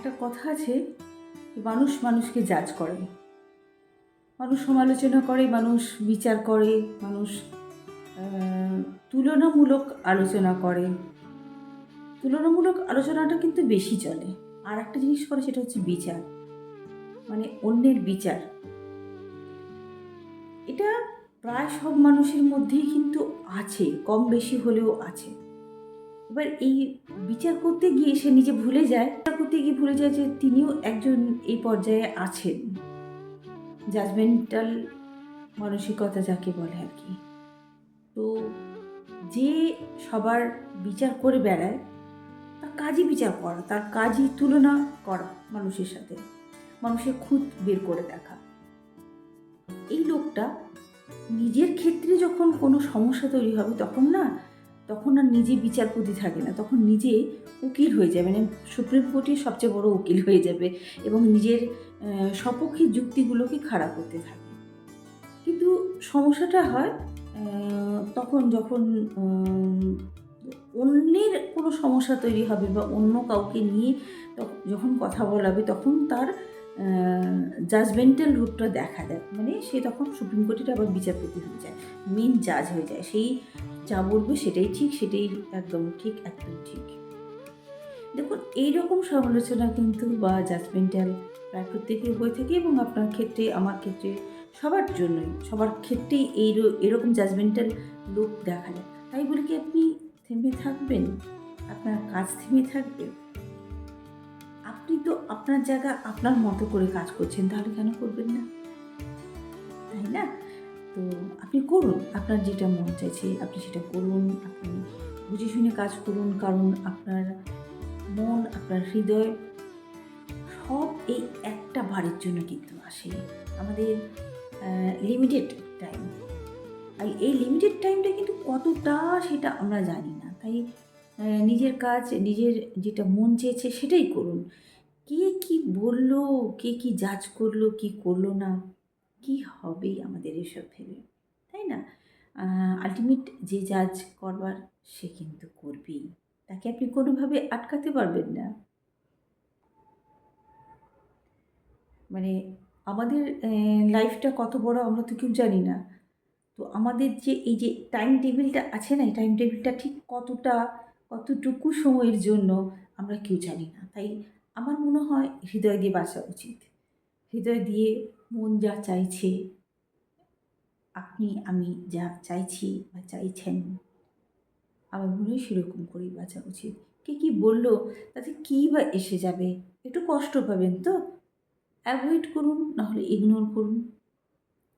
একটা কথা আছে, মানুষ মানুষকে জাজ করে। মানুষ সমালোচনা করে, মানুষ বিচার করে, মানুষ তুলনামূলক আলোচনা করে। তুলনামূলক আলোচনাটা কিন্তু বেশি চলে। আর একটা জিনিস করে, সেটা হচ্ছে বিচার। মানে অন্যের বিচার। এটা প্রায় সব মানুষের মধ্যেই কিন্তু আছে, কম বেশি হলেও আছে। এবার এই বিচার করতে গিয়ে সে নিজে ভুলে যায়। বিচার করতে গিয়ে ভুলে যায় যে তিনিও একজন এই পর্যায়ে আছেন। জাজমেন্টাল মানসিকতা যাকে বলে আর কি। তো যে সবার বিচার করে বেড়ায়, তার কাজই বিচার করা, তার কাজই তুলনা করা মানুষের সাথে, মানুষের খুঁত বের করে দেখা। এই লোকটা নিজের ক্ষেত্রে যখন কোনো সমস্যা তৈরি হবে, তখন না তখন আর নিজে বিচারপতি থাকে না, তখন নিজে উকিল হয়ে যাবে মানে সুপ্রিম কোর্টের সবচেয়ে বড় উকিল হয়ে যাবে এবং নিজের সপক্ষে যুক্তিগুলোকে খারাপ করতে থাকে। কিন্তু সমস্যাটা হয় তখন যখন অন্যের কোনো সমস্যা তৈরি হবে বা অন্য কাউকে নিয়ে যখন কথা বলাবে তখন তার জাজমেন্টাল রুটটা দেখা দেয়। মানে সে তখন সুপ্রিম কোর্টের আবার বিচারপতি হয়ে যায়। মেন জাজ হয়ে যায়। সেই যা বলবে সেটাই ঠিক, সেটাই একদম ঠিক একদম ঠিক। দেখুন, এইরকম সমালোচনা কিন্তু বা জাজমেন্টাল প্রায় প্রত্যেকের হয়ে থাকে এবং আপনার ক্ষেত্রে, আমার ক্ষেত্রে সবার জন্যই, সবার ক্ষেত্রেই এই এরকম জাজমেন্টাল লোক দেখা যায় তাই বলে কি আপনি থেমে থাকবেন? আপনার কাজ থেমে থাকবে? আপনি তো আপনার জায়গা আপনার মতো করে কাজ করছেন, তাহলে কেন করবেন না? তাই না? তো আপনি করুন, আপনার যেটা মন চাইছে আপনি সেটা করুন, আপনি বুঝে শুনে কাজ করুন, কারণ আপনার মন, আপনার হৃদয় সব এই একটা বারের জন্য কিন্তু আসে। আমাদের লিমিটেড টাইম আর এই লিমিটেড টাইমটা কিন্তু কতটা সেটা আমরা জানি না। তাই নিজের কাজ, নিজের যেটা মন চেয়েছে সেটাই করুন। কে কি বলল, কে কি জাজ করল, কি করল না, কি হবে আমাদের এসব ভেবে, তাই না? আলটিমেট যে জাজ করবার, সে কিন্তু করবেই। তাকে আপনি কোনোভাবে আটকাতে পারবেন না। মানে আমাদের লাইফটা কত বড় আমরা তো কেউ জানি না। তো আমাদের যে এই যে টাইম টেবিলটা আছে না, এই টাইম টেবিলটা ঠিক কতটা কতটুকু সময়ের জন্য আমরা কেউ জানি না। তাই আমার মনে হয় হৃদয় দিয়ে বাঁচা উচিত। হৃদয় দিয়ে মন যা চাইছে, আপনি, আমি যা চাইছি বা চাইছেন, আমার মনে হয় সেরকম করেই বাঁচা উচিত। কে কী বলল, তাতে কী বা এসে যাবে? একটু কষ্ট পাবেন তো। অ্যাভয়েড করুন, নাহলে ইগনোর করুন।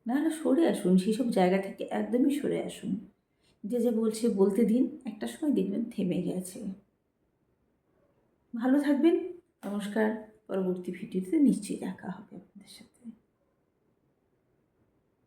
নাহলে সরে আসুন, সেসব জায়গা থেকে একদমই সরে আসুন। যে যে বলছে বলতে দিন, একটা সময় দেখবেন থেমে গেছে। ভালো থাকবেন, নমস্কার, পরবর্তী ভিডিওতে নিশ্চয়ই দেখা হবে আপনাদের সাথে।